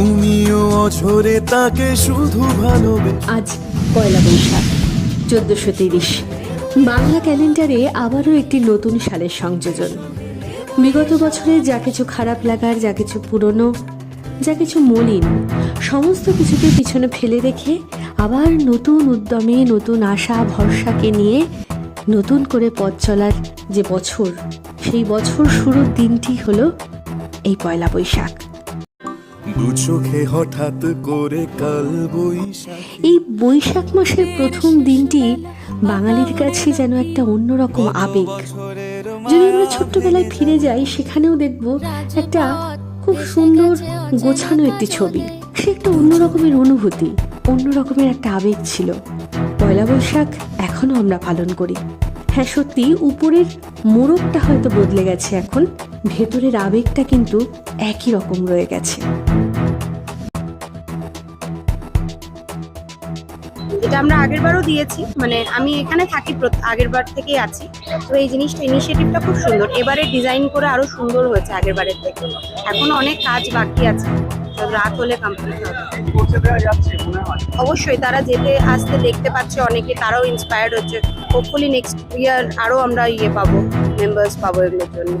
তুমিও অঝরে তাকে শুধু ভালোবে আজ পয়লা বৈশাখ, চোদ্দশো তিরিশ। বাংলা ক্যালেন্ডারে আবারও একটি নতুন সালের সংযোজন। বিগত বছরে যা কিছু খারাপ লাগার, যা কিছু পুরনো, যা কিছু মলিন, সমস্ত কিছুকে পিছনে ফেলে রেখে আবার নতুন উদ্যমে, নতুন আশা, ভরসাকে নিয়ে নতুন করে পথ চলার যে বছর, সেই বছর শুরুর দিনটি হলো এই পয়লা বৈশাখ। চোখে হঠাৎ করে কাল বৈশাখ। এই বৈশাখ মাসের প্রথম দিনটি বাঙালির কাছে যেন একটা অন্যরকম আবেগ। যদি আমরা ছোট্টবেলায় ফিরে যাই সেখানেও দেখব একটা খুব সুন্দর গোছানো একটি ছবি। সে একটা অন্য রকমের অনুভূতি অন্য রকমের একটা আবেগ ছিল। পয়লা বৈশাখ এখনও আমরা পালন করি। হ্যাঁ সত্যি উপরের মোড়কটা হয়তো বদলে গেছে এখন ভেতরের আবেগটা কিন্তু একই রকম রয়ে গেছে। এটা আমরা আগের বারও দিয়েছি মানে আমি এখানে থাকি প্রত- আগের বার থেকেই আছি। তো এই জিনিসটা ইনিশিয়েটিভটা খুব সুন্দর। এবারে ডিজাইন করে আরও সুন্দর হয়েছে আগের বারের থেকে। এখনও অনেক কাজ বাকি আছে। রাত হলে কমপ্লিট হবে। অবশ্যই তারা যেতে, আসতে দেখতে পাচ্ছে অনেকে, তারাও ইন্সপায়ার্ড হচ্ছে। হোপফুলি নেক্সট ইয়ার আরও আমরা ইয়ে পাবো মেম্বার্স পাবো এগুলোর জন্য।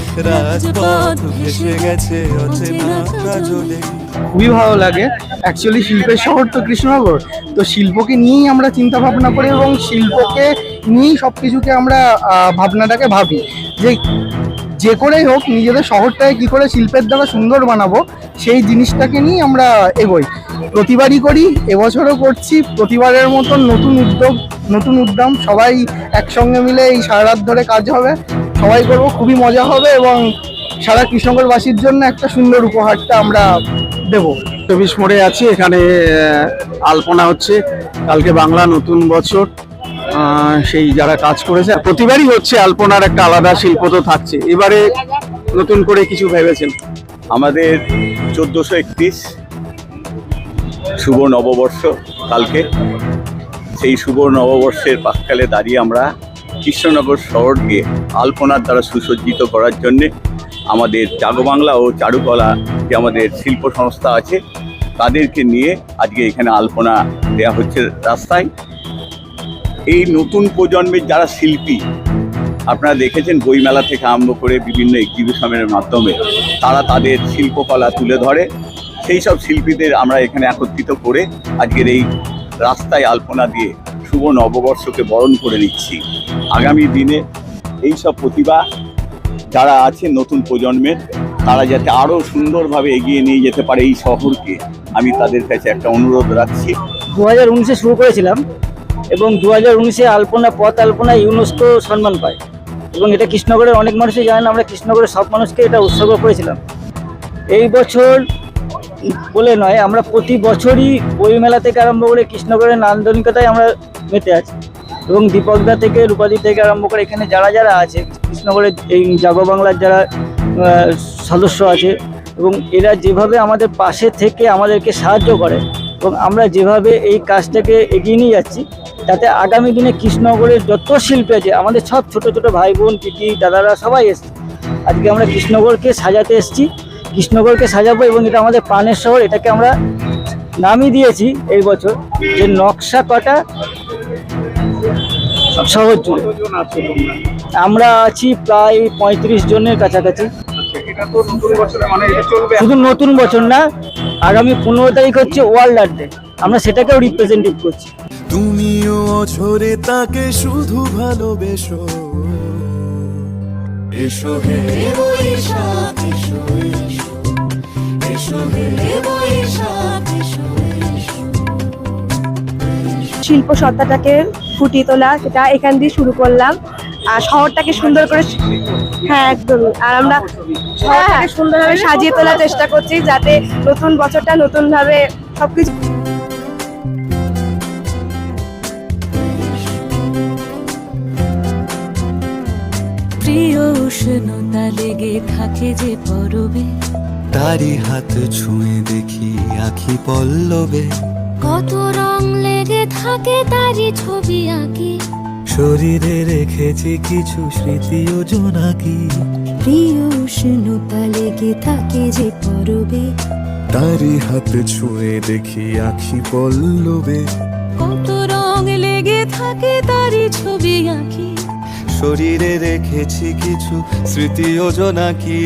রাজপথ ভেসে গেছে অচেনা কাজলে। খুবই ভালো লাগে। অ্যাকচুয়ালি শিল্পের শহর তো কৃষ্ণনগর। তো শিল্পকে নিয়েই আমরা চিন্তা ভাবনা করি এবং শিল্পকে নিয়েই সব কিছুকে আমরা ভাবনাটাকে ভাবি। যে যে করেই হোক নিজেদের শহরটাকে কি করে শিল্পের দ্বারা সুন্দর বানাবো সেই জিনিসটাকে নিয়ে আমরা এগোই। প্রতিবারই করি এবছরও করছি। প্রতিবারের মতন নতুন উদ্যোগ নতুন উদ্যম সবাই একসঙ্গে মিলে এই সারা রাত ধরে কাজ হবে। সবাই করব খুবই মজা হবে এবং সারা কৃষ্ণনগরবাসীর জন্য একটা সুন্দর উপহারটা আমরা দেবো। চব্বিশ মোড়ে আছি এখানে আলপনা হচ্ছে কালকে বাংলা নতুন বছর সেই যারা কাজ করেছে প্রতিবারই হচ্ছে আলপনার একটা আলাদা শিল্প তো থাকছে। এবারে নতুন করে কিছু ভেবেছেন? আমাদের চোদ্দোশো একত্রিশ শুভ নববর্ষ কালকে। সেই শুভ নববর্ষের পাককালে দাঁড়িয়ে আমরা কৃষ্ণনগর শহরকে আলপনার দ্বারা সুসজ্জিত করার জন্যে আমাদের জাগবাংলা ও চারুকলা যে আমাদের শিল্প সংস্থা আছে, তাদেরকে নিয়ে আজকে এখানে আলপনা দেওয়া হচ্ছে রাস্তায়। এই নতুন প্রজন্মের যারা শিল্পী, আপনারা দেখেছেন বইমেলা থেকে আরম্ভ করে বিভিন্ন এক্সিবিশনের মাধ্যমে তারা তাদের শিল্পকলা তুলে ধরে। সেই সব শিল্পীদের আমরা এখানে একত্রিত করে আজকের এই রাস্তায় আলপনা দিয়ে শুভ নববর্ষকে বরণ করে নিচ্ছি। আগামী দিনে এই সব প্রতিভা যারা আছে নতুন প্রজন্মের, তারা যাতে আরও সুন্দরভাবে এগিয়ে নিয়ে যেতে পারে এই শহরকে, আমি তাদের কাছে একটা অনুরোধ রাখছি। দু হাজার উনিশে শুরু করেছিলাম এবং দু হাজার উনিশে আলপনা পথ আলপনা ইউনেস্কো সম্মান পায়। এবং এটা কৃষ্ণগড়ের অনেক মানুষই জানেন, আমরা কৃষ্ণগড়ের সব মানুষকে এটা উৎসর্গ করেছিলাম। এই বছর বলে নয়, আমরা প্রতি বছরই বইমেলা থেকে আরম্ভ করে কৃষ্ণগড়ের নান্দনিকতায় আমরা মেতে আছি। এবং দীপকদা থেকে রূপাদি থেকে আরম্ভ করে এখানে যারা যারা আছে কৃষ্ণগড়ের এই জাগো বাংলার যারা সদস্য আছে এবং এরা যেভাবে আমাদের পাশে থেকে আমাদেরকে সাহায্য করে এবং আমরা যেভাবে এই কাজটাকে এগিয়ে নিয়ে যাচ্ছি, তাতে আগামী দিনে কৃষ্ণগড়ের যত শিল্পী আছে, আমাদের সব ছোট ছোট ভাই বোন পিটি দাদারা সবাই এসছে। আজকে আমরা কৃষ্ণগড়কে সাজাতে এসেছি কৃষ্ণগড়কে সাজাবো এবং এটা আমাদের প্রাণের শহর, এটাকে আমরা নামই দিয়েছি এই বছর যে নকশা কটা শহর জুড়ে আমরা আছি প্রায় পঁয়ত্রিশ জনের কাছাকাছি। নতুন বছরে মানে এটা চলবে শুধু নতুন বছর না আগামী পনেরো তারিখ হচ্ছে ওয়ার্ল্ড আর্ট ডে। আমরা সেটাকেও রিপ্রেজেন্টেটিভ করছি। তুমিও অঝরে তাকে শুধু ভালোবেসো। এসো হে এসো এসো। এসো হে এসো। শিল্প সত্তাটাকে ফুটিয়ে তোলা সেটা এখান দিয়ে শুরু করলাম। আর শহরটাকে সুন্দর করে হ্যাঁ একদম আর আমরা শহরটাকে সুন্দরভাবে সাজিয়ে তোলার চেষ্টা করছি যাতে নতুন বছরটা নতুন ভাবে সবকিছু প্রিয় উষ্ণতা লেগে থাকে যে পরবে। তারি হাত ছুঁয়ে দেখি আখি পল্লবে। কত রং লেগে থাকে তারই ছবি আঁকি। শরীরে রেখেছি কিছু স্মৃতি জোনাকি প্রিয় উষ্ণতা লেগে থাকে যে পরবে? তারি হাত ছুঁয়ে দেখি আখি পল্লবে। কত রং লেগে থাকে তারই ছবি আঁকি। শরীরে রেখেছি কিছু স্মৃতি ও জোনাকি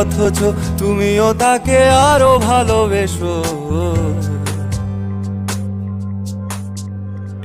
অথচ তুমিও তাকে আরও ভালোবেসো।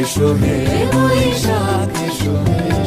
এসো হে বৈশাখ এসো হে